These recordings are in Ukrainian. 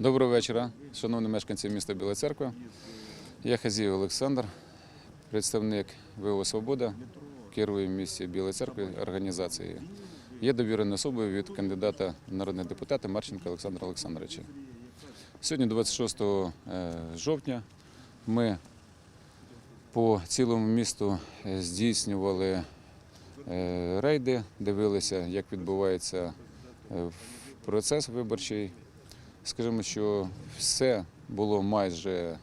Доброго вечора, шановні мешканці міста Біла Церква. Я Хазієв Олександр, представник ВО Свобода, керую в місті Біла Церкви організацією. Є довіреною особою від кандидата в народних депутата Марченка Олександра Олександровича. Сьогодні, 26 е, жовтня, ми по цілому місту е, здійснювали е, рейди, дивилися, як відбувається процес виборчий. Скажімо, що все було майже е,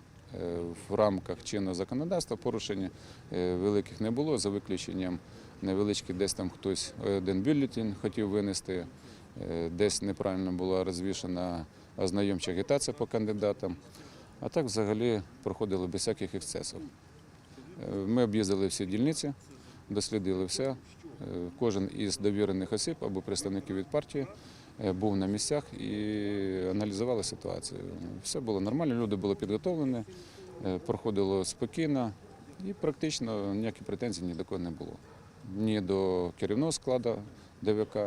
в рамках чинного законодавства, порушень е, великих не було, за виключенням невеличких, десь там хтось один бюлетень хотів винести, е, десь неправильно була розвішена ознайомча агітація по кандидатам. А так взагалі проходило без всяких ексцесів. Е, Ми об'їздили всі дільниці, дослідили все. Е, Кожен із довірених осіб або представників від партії е, був на місцях і аналізували ситуацію. Все було нормально, люди були підготовлені, е, проходило спокійно і практично ніяких претензій ні до кого не було. Ні до керівного складу ДВК,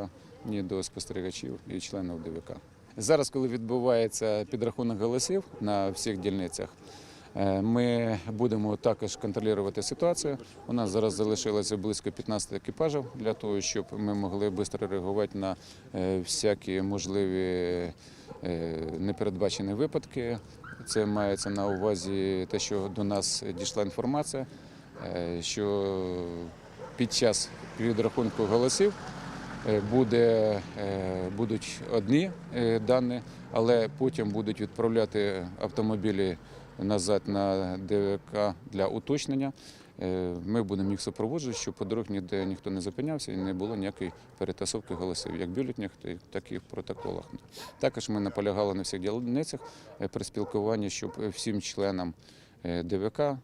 ні до спостерігачів і членів ДВК. Зараз, коли відбувається підрахунок голосів на всіх дільницях, Е, Ми будемо також контролювати ситуацію. У нас зараз залишилося близько 15 екіпажів для того, щоб ми могли швидко реагувати на е, всякі можливі е, непередбачені випадки. Це мається на увазі те, що до нас дійшла інформація, е, що під час підрахунку голосів е, буде, е, будуть одні е, дані, але потім будуть відправляти автомобілі назад на ДВК для уточнення. Е, Ми будемо їх супроводжувати, щоб по дорогах ніде ніхто не зупинявся і не було ніякої перетасовки голосів, як в бюлетнях, так і в протоколах. Також ми наполягали на всіх дільницях е, при спілкуванні, щоб всім членам ДВК, е,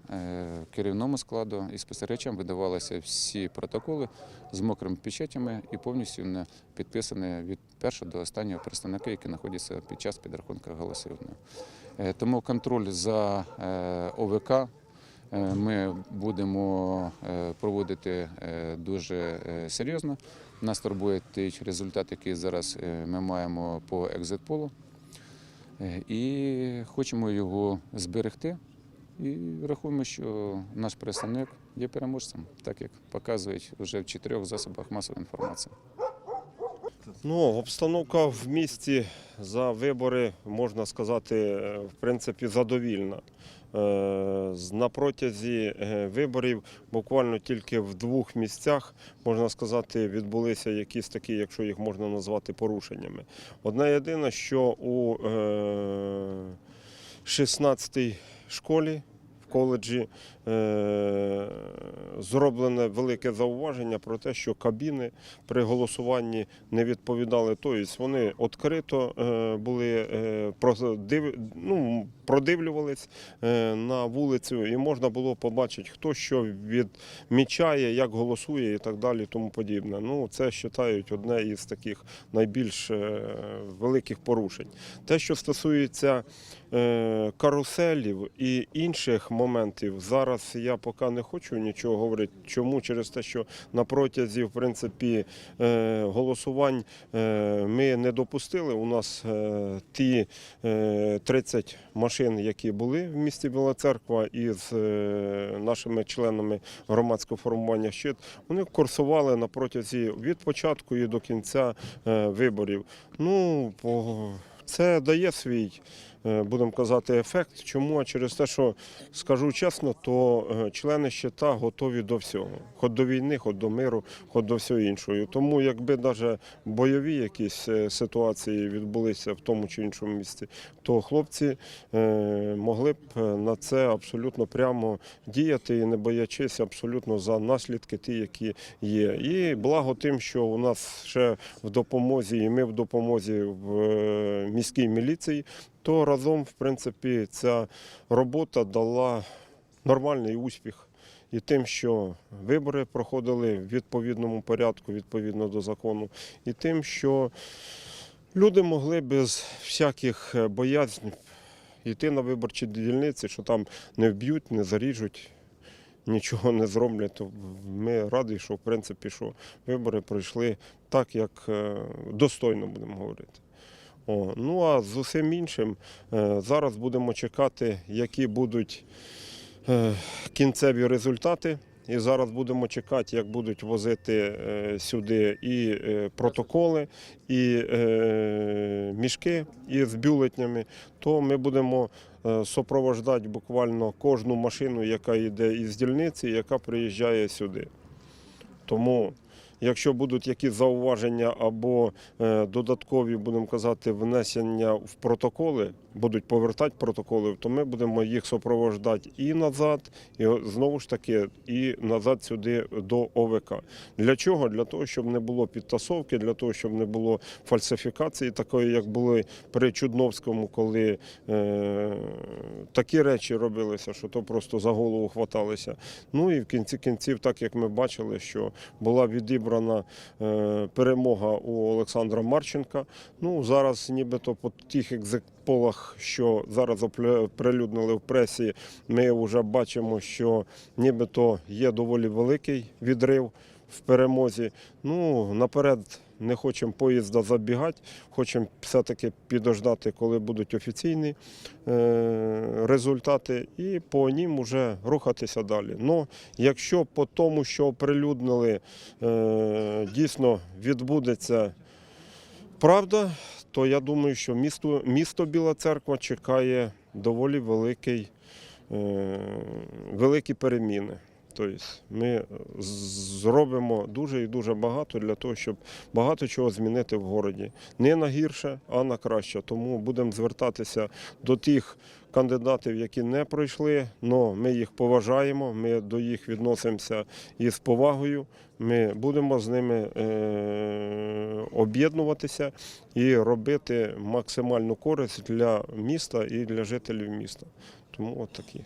керівному складу і спостерігачам видавалися всі протоколи з мокрими печатями і повністю підписані від першого до останнього представника, які знаходяться під час підрахунку голосів. Е, Тому контроль за е, ОВК е, ми будемо е, проводити е, дуже е, серйозно. Нас турбує той результат, який зараз е, ми маємо по екзитполу. Е, І хочемо його зберегти. І рахуємо, що наш представник є переможцем, так як показують вже в чотирьох засобах масової інформації. Ну, обстановка в місті за вибори, можна сказати, е, в принципі, задовільна. Е, На протязі е, виборів буквально тільки в двох місцях, можна сказати, відбулися якісь такі, якщо їх можна назвати порушеннями. Одне єдине, що у 16-й школі в коледжі е, зроблене велике зауваження про те, що кабіни при голосуванні не відповідали. Тобто вони відкрито е, були е, ну, продивлювались на вулицю, і можна було побачити, хто що відмічає, як голосує і так далі, тому подібне. Ну, це вважають одне із таких найбільш великих порушень. Те, що стосується каруселів і інших моментів, зараз я поки не хочу нічого говорити. Чому? Через те, що на протязі в принципі, е, голосувань е, ми не допустили. У нас е, ті е, 30 машин, які були в місті Біла Церква із е, нашими членами громадського формування щит, вони курсували на протязі від початку і до кінця е, виборів. Ну, по- це дає свій, е, будемо казати, ефект. Чому? Через те, що скажу чесно, то е, члени щита готові до всього. Хоч до війни, хоч до миру, хоч до всього іншого. Тому якби навіть бойові якісь е, ситуації відбулися в тому чи іншому місці, то хлопці могли б на це абсолютно прямо діяти і не боячись абсолютно за наслідки, ті, які є. І благо тим, що у нас ще в допомозі, і ми в допомозі в міській міліції, то разом, в принципі, ця робота дала нормальний успіх. І тим, що вибори проходили в відповідному порядку, відповідно до закону, і тим, що люди могли без всяких е, боязнь йти на виборчі дільниці, що там не вб'ють, не заріжуть, нічого не зроблять. Ми раді, що в принципі що вибори пройшли так, як е, достойно будемо говорити. О, ну а з усім іншим е, зараз будемо чекати, які будуть е, кінцеві результати. І зараз будемо чекати, як будуть возити е, сюди і протоколи, і мішки із бюлетнями. То ми будемо супроводжати буквально кожну машину, яка йде із дільниці, яка приїжджає сюди. Тому, якщо будуть якісь зауваження або е, додаткові, будемо казати, внесення в протоколи, будуть повертати протоколи, то ми будемо їх супроводжати і назад, і знову ж таки, і назад сюди до ОВК. Для чого? Для того, щоб не було підтасовки, для того, щоб не було фальсифікації, такої, як були при Чудновському, коли е, такі речі робилися, що то просто за голову хваталися. Ну і в кінці кінців, так як ми бачили, що була відібрана е, перемога у Олександра Марченка. Ну зараз нібито по тих екзитполах, що зараз оприлюднили в пресі, ми вже бачимо, що нібито є доволі великий відрив в перемозі. Ну наперед. Не хочемо поїзда забігати, хочемо все-таки підождати, коли будуть офіційні е, результати, і по ним вже рухатися далі. Ну, якщо по тому, що оприлюднили, е, дійсно відбудеться правда, то я думаю, що місто, місто Біла Церква чекає доволі великий, е, великі переміни. Тобто ми зробимо дуже і дуже багато для того, щоб багато чого змінити в городі. Не на гірше, а на краще. Тому будемо звертатися до тих кандидатів, які не пройшли. але ми їх поважаємо, ми до їх відносимося із повагою. Ми будемо з ними е, об'єднуватися і робити максимальну користь для міста і для жителів міста. Тому от такі.